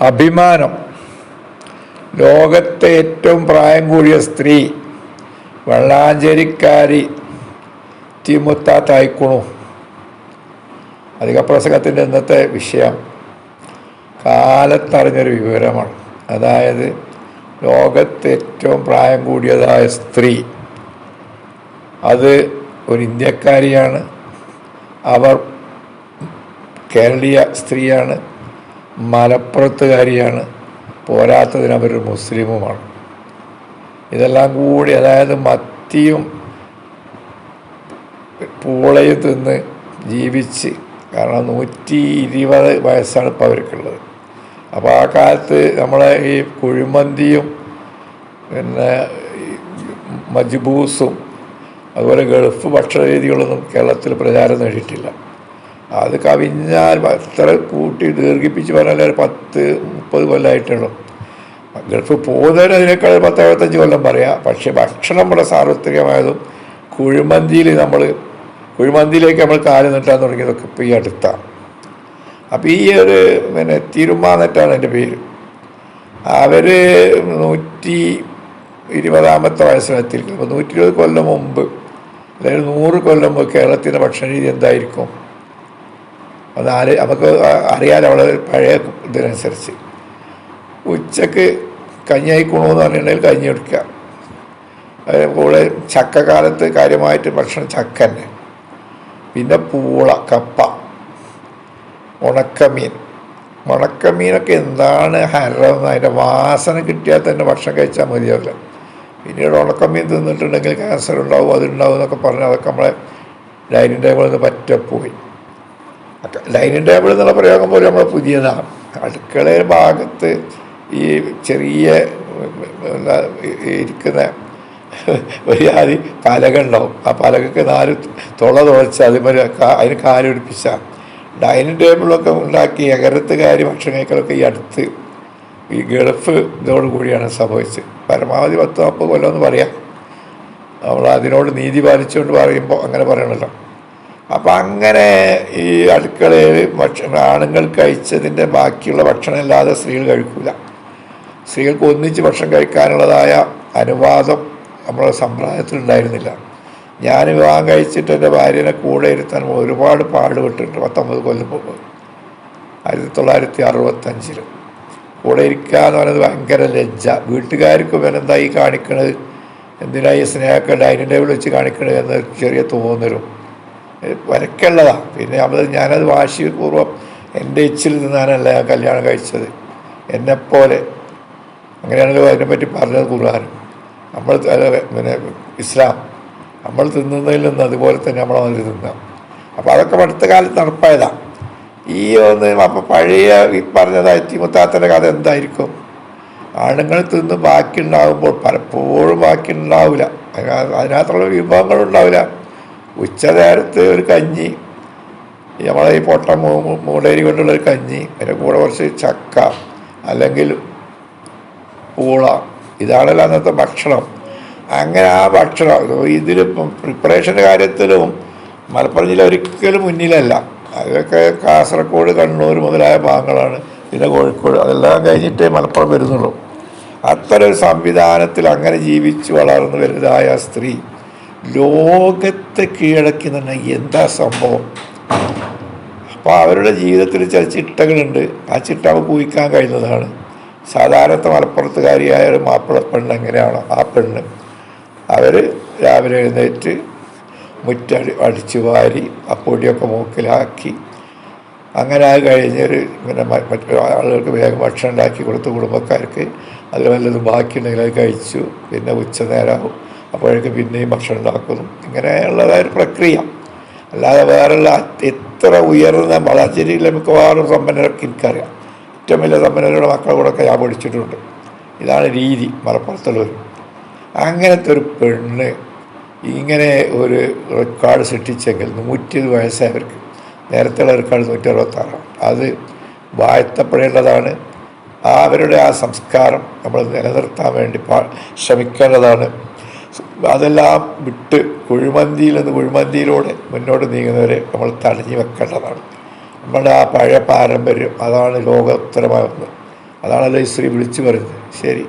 അഭിമാനം. ലോകത്തെ ഏറ്റവും പ്രായം കൂടിയ സ്ത്രീ വെള്ളാഞ്ചേരിക്കാരി തിമുത്താത്തായിക്കുണു അധിക പ്രസംഗത്തിന്റെ ഇന്നത്തെ വിഷയം കാലത്തറിഞ്ഞൊരു വിവരമാണ്. അതായത് ലോകത്തെ ഏറ്റവും പ്രായം കൂടിയതായ സ്ത്രീ. അത് ഒരു ഇന്ത്യക്കാരിയാണ്. അവർ കേരളീയ സ്ത്രീയാണ്. മലപ്പുറത്തുകാരിയാണ് പോരാത്തതിന് അവരൊരു മുസ്ലിമുമാണ്. ഇതെല്ലാം കൂടി അതായത് മത്തിയും പൂളയും തിന്ന് ജീവിച്ച് കാരണം നൂറ്റി ഇരുപത് വയസ്സാണ് ഇപ്പോൾ അവർക്കുള്ളത്. അപ്പോൾ ആ കാലത്ത് നമ്മളെ ഈ കുഴിമന്തിയും പിന്നെ മജ്ബൂസും അതുപോലെ ഗൾഫ് ഭക്ഷണ രീതികളൊന്നും കേരളത്തിൽ പ്രചാരം നേടിയിട്ടില്ല. അത് കവിഞ്ഞാൽ അത്ര കൂട്ടി ദീർഘിപ്പിച്ച് പറഞ്ഞാൽ പത്ത് മുപ്പത് കൊല്ലമായിട്ടുള്ളൂ ഗൾഫ് പോകുന്നതിന് അതിനേക്കാൾ പത്ത് എഴുപത്തഞ്ച് കൊല്ലം പറയാം. പക്ഷേ ഭക്ഷണം നമ്മുടെ സാർവത്രികമായതും കുഴിമന്തിയിൽ നമ്മൾ കുഴിമന്തിയിലേക്ക് നമ്മൾ കാൽ നീട്ടാൻ തുടങ്ങിയതൊക്കെ ഇപ്പോൾ ഈ അടുത്താണ് അപ്പോൾ ഈ ഒരു പിന്നെ തിരുമാന്നിട്ടാണ് എന്റെ പേര്. അവർ നൂറ്റി ഇരുപതാമത്തെ വയസ്സിനെത്തിയിരിക്കുന്നു അപ്പോൾ നൂറ്റി ഇരുപത് കൊല്ലം മുമ്പ് അതായത് നൂറ് കൊല്ലം മുമ്പ് കേരളത്തിന്റെ ഭക്ഷണ രീതി എന്തായിരിക്കും? അത് ആര് നമുക്ക് അറിയാലോ അവൾ പഴയ ഇതിനനുസരിച്ച്. ഉച്ചയ്ക്ക് കഞ്ഞായി കുണമെന്ന് പറഞ്ഞിട്ടുണ്ടെങ്കിൽ കഞ്ഞി എടുക്കുക അതേപോലെ ചക്കക്കാലത്ത് കാര്യമായിട്ട് ഭക്ഷണം ചക്ക തന്നെ. പിന്നെ പൂള കപ്പ ഉണക്കമീൻ. ഉണക്കമീനൊക്കെ എന്താണ് ഹരം അതിന്റെ വാസന കിട്ടിയാൽ തന്നെ ഭക്ഷണം കഴിച്ചാൽ മതിയാവില്ല പിന്നീട് ഉണക്കമീൻ തിന്നിട്ടുണ്ടെങ്കിൽ ക്യാൻസർ ഉണ്ടാവും അതുണ്ടാവും എന്നൊക്കെ പറഞ്ഞ് അതൊക്കെ നമ്മളെ ഡൈനിങ് ടേബിളിൽ നിന്ന് പറ്റപ്പോയി. ഡൈനിങ് ടേബിൾ എന്നുള്ള പ്രയോഗം പോലും നമ്മൾ പുതിയതാണ്. അടുക്കള ഭാഗത്ത് ഈ ചെറിയ ഇരിക്കുന്ന ഒരു ജാതി പലക ഉണ്ടാവും. ആ പലകക്ക് നാല് തുള തുളച്ച് അതുമാതിരി അതിന് കാലുപിടിപ്പിച്ച ഡൈനിങ് ടേബിളൊക്കെ ഉണ്ടാക്കി എകരത്തുകാരി ഭക്ഷണം കഴിക്കലൊക്കെ ഈ അടുത്ത് ഈ ഗൾഫ് ഇതോട് കൂടിയാണ് സംഭവിച്ചത്. പരമാവധി പത്ത് നാൽപ്പത് കൊല്ലം എന്ന് പറയാം. നമ്മൾ അതിനോട് നീതി പാലിച്ചുകൊണ്ട് പറയുമ്പോൾ അങ്ങനെ പറയണല്ലോ. അപ്പം അങ്ങനെ ഈ അടുക്കളയിൽ ഭക്ഷണം ആണുങ്ങൾ കഴിച്ചതിന്റെ ബാക്കിയുള്ള ഭക്ഷണം ഇല്ലാതെ സ്ത്രീകൾ കഴിക്കില്ല സ്ത്രീകൾക്ക് ഒന്നിച്ച് ഭക്ഷണം കഴിക്കാനുള്ളതായ അനുവാദം നമ്മുടെ സമ്പ്രദായത്തിൽ ഉണ്ടായിരുന്നില്ല. ഞാൻ വിവാഹം കഴിച്ചിട്ട് എന്റെ ഭാര്യനെ കൂടെ ഇരുത്താൻ ഒരുപാട് പാടുപെട്ടിട്ടുണ്ട് പത്തൊമ്പത് കൊല്ലം മുമ്പ്. ആയിരത്തി തൊള്ളായിരത്തി അറുപത്തഞ്ചിൽ കൂടെ ഇരിക്കുക എന്ന് പറയുന്നത് ഭയങ്കര ലജ്ജ. വീട്ടുകാർക്കും എന്താ ഈ കാണിക്കണത്? എന്തിനാ ഈ സ്നേഹമൊക്കെ ഡൈനിങ് ടേബിൾ വെച്ച് കാണിക്കണത് എന്ന് ചെറിയ തോന്നലും. വരക്കുള്ളതാണ് പിന്നെ അത് ഞാനത് വാശിപൂർവം എന്റെ ഇച്ചിൽ നിന്നാണല്ല ഞാൻ കല്യാണം കഴിച്ചത്. എന്നെപ്പോലെ. അങ്ങനെയാണല്ലോ അതിനെപ്പറ്റി പറഞ്ഞത് ഖുർആൻ. നമ്മൾ പിന്നെ ഇസ്ലാം. നമ്മൾ തിന്നുന്നതിൽ നിന്ന് അതുപോലെ തന്നെ നമ്മൾ അതിൽ തിന്നാം അപ്പോൾ അതൊക്കെ അടുത്ത കാലത്ത് നടപ്പായതാണ് ഈ ഒന്ന് അപ്പം പഴയ ഈ പറഞ്ഞതായി അറ്റിമുത്താത്തന്റെ കഥ എന്തായിരിക്കും? ആണുങ്ങൾ തിന്ന് ബാക്കി ഉണ്ടാകുമ്പോൾ പലപ്പോഴും ബാക്കി ഉണ്ടാവില്ല അതിനകത്തുള്ള വിഭവങ്ങൾ ഉച്ച നേരത്ത് ഒരു കഞ്ഞി. നമ്മളെ ഈ പൊട്ട മൂടേരി കൊണ്ടുള്ള ഒരു കഞ്ഞി അതിന്റെ കൂടെ കുറച്ച് ചക്ക അല്ലെങ്കിൽ പൂള. ഇതാണല്ലോ അന്നത്തെ ഭക്ഷണം. അങ്ങനെ ആ ഭക്ഷണം ഇതിലിപ്പം പ്രിപ്പറേഷന്റെ കാര്യത്തിലും മലപ്പുറം ജില്ല ഒരിക്കലും മുന്നിലല്ല. അതൊക്കെ കാസർഗോഡ് കണ്ണൂർ മുതലായ ഭാഗങ്ങളാണ്. പിന്നെ കോഴിക്കോട് അതെല്ലാം കഴിഞ്ഞിട്ടേ മലപ്പുറം വരുന്നുള്ളൂ. അത്തരം സംവിധാനത്തിൽ അങ്ങനെ ജീവിച്ചു വളർന്നു വരുന്നതായ സ്ത്രീ. ലോകത്തെ കീഴടക്കി തന്നെ എന്താ സംഭവം? അപ്പോൾ അവരുടെ ജീവിതത്തിൽ ചില ചിട്ടകളുണ്ട്. ആ ചിട്ട ഊഹിക്കാൻ കഴിയുന്നതാണ്. സാധാരണത്തെ മലപ്പുറത്തുകാരിയായ ഒരു മാപ്പിള പെണ്ണ് എങ്ങനെയാണോ ആ പെണ്ണ്. അവർ രാവിലെ എഴുന്നേറ്റ് മുറ്റടി അടിച്ചു വാരി ആ പൊടിയൊക്കെ മൂക്കിലാക്കി. അങ്ങനെ അത് കഴിഞ്ഞൊരു പിന്നെ മറ്റു ആളുകൾക്ക് വേഗം ഭക്ഷണം ഉണ്ടാക്കി കൊടുത്ത് കുടുംബക്കാർക്ക്. അതിൽ വല്ലതും ബാക്കിയുണ്ടെങ്കിൽ അത് കഴിച്ചു. പിന്നെ ഉച്ച നേരമാവും അപ്പോഴേക്ക് പിന്നെയും ഭക്ഷണം ഉണ്ടാക്കുന്നു. ഇങ്ങനെയുള്ളതായ ഒരു പ്രക്രിയ. അല്ലാതെ വേറെയുള്ള എത്ര ഉയർന്ന വളാഞ്ചേരിയിലെ മിക്കവാറും സമ്പന്നരൊക്കെ എനിക്കറിയാം. ഏറ്റവും വലിയ സമ്പന്നരുടെ മക്കളെ കൂടെ ഒക്കെ ഞാൻ പഠിച്ചിട്ടുണ്ട്. ഇതാണ് രീതി മലപ്പുറത്തുള്ളവർ. അങ്ങനത്തെ ഒരു പെണ്ണ് ഇങ്ങനെ ഒരു റെക്കോർഡ് സൃഷ്ടിച്ചെങ്കിൽ നൂറ്റി വയസ്സായവർക്ക് നേരത്തെയുള്ള റെക്കോർഡ് നൂറ്റി അറുപത്താറാണ് അത് വാഴ്ത്തപ്പെടേണ്ടതാണ്. അവരുടെ ആ സംസ്കാരം നമ്മൾ നിലനിർത്താൻ വേണ്ടി ശ്രമിക്കേണ്ടതാണ്. അതെല്ലാം വിട്ട് കുഴിമന്തിയിൽ നിന്ന് കുഴിമന്തിയിലൂടെ മുന്നോട്ട് നീങ്ങുന്നവരെ നമ്മൾ തടഞ്ഞു വെക്കേണ്ടതാണ്. നമ്മുടെ ആ പഴയ പാരമ്പര്യം അതാണ് ലോകോത്തരമായ ഒന്ന്. അതാണല്ലോ ഈ സ്ത്രീ വിളിച്ചു പറയുന്നത് ശരി.